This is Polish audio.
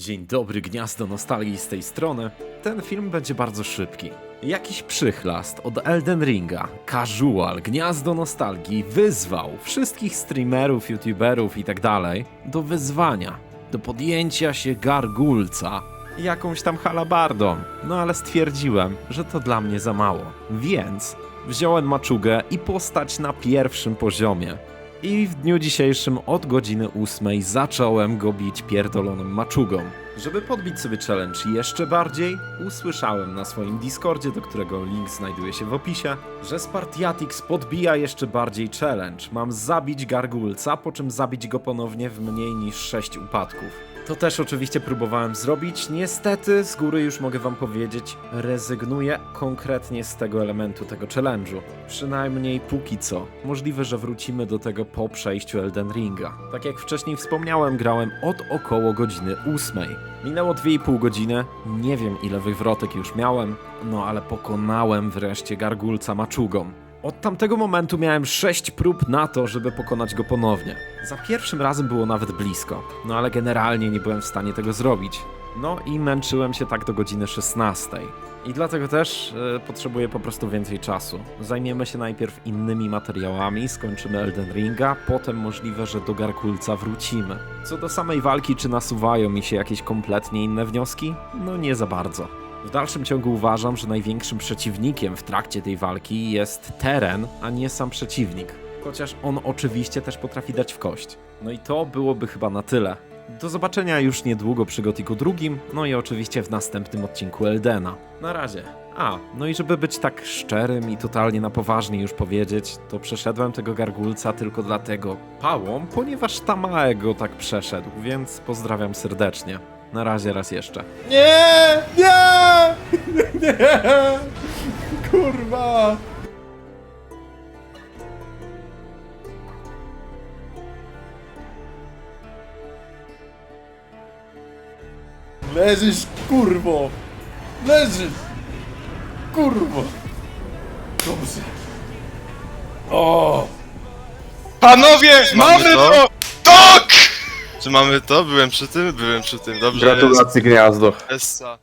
Dzień dobry, Gniazdo Nostalgii z tej strony. Ten film będzie bardzo szybki. Jakiś przychlast od Elden Ringa, casual, Gniazdo Nostalgii wyzwał wszystkich streamerów, youtuberów i tak do wyzwania, do podjęcia się gargulca jakąś tam halabardą. No ale stwierdziłem, że to dla mnie za mało. Więc wziąłem maczugę i postać na pierwszym poziomie. I w dniu dzisiejszym od godziny 8 zacząłem go bić pierdoloną maczugą. Żeby podbić sobie challenge jeszcze bardziej, usłyszałem na swoim Discordzie, do którego link znajduje się w opisie, że Spartiatix podbija jeszcze bardziej challenge. Mam zabić gargulca, po czym zabić go ponownie w mniej niż 6 upadków. To też oczywiście próbowałem zrobić. Niestety, z góry już mogę wam powiedzieć, rezygnuję konkretnie z tego elementu, tego challenge'u. Przynajmniej póki co. Możliwe, że wrócimy do tego po przejściu Elden Ringa. Tak jak wcześniej wspomniałem, grałem od około godziny 8. Minęło 2,5 godziny, nie wiem ile wywrotek już miałem, no ale pokonałem wreszcie gargulca maczugą. Od tamtego momentu miałem 6 prób na to, żeby pokonać go ponownie. Za pierwszym razem było nawet blisko, no ale generalnie nie byłem w stanie tego zrobić. No i męczyłem się tak do godziny 16. I dlatego też e, potrzebuję po prostu więcej czasu. Zajmiemy się najpierw innymi materiałami, skończymy Elden Ringa, potem możliwe, że do Garkulca wrócimy. Co do samej walki, czy nasuwają mi się jakieś kompletnie inne wnioski? No nie za bardzo. W dalszym ciągu uważam, że największym przeciwnikiem w trakcie tej walki jest teren, a nie sam przeciwnik. Chociaż on oczywiście też potrafi dać w kość. No i to byłoby chyba na tyle. Do zobaczenia już niedługo przy Gotiku drugim, no i oczywiście w następnym odcinku Eldena. Na razie. A, no i żeby być tak szczerym i totalnie na poważnie już powiedzieć, to przeszedłem tego gargulca tylko dlatego pałą, ponieważ Tamaego tak przeszedł, więc pozdrawiam serdecznie. Na razie raz jeszcze. Nie! Nie! Nie! Kurwa! Leżysz, kurwo! Leżysz! Kurwo! Dobrze. O! Panowie, mamy, Mamy to! to? Tak! Czy mamy to? Byłem przy tym? Byłem przy tym, dobrze Gratulacje gniazdo. Essa.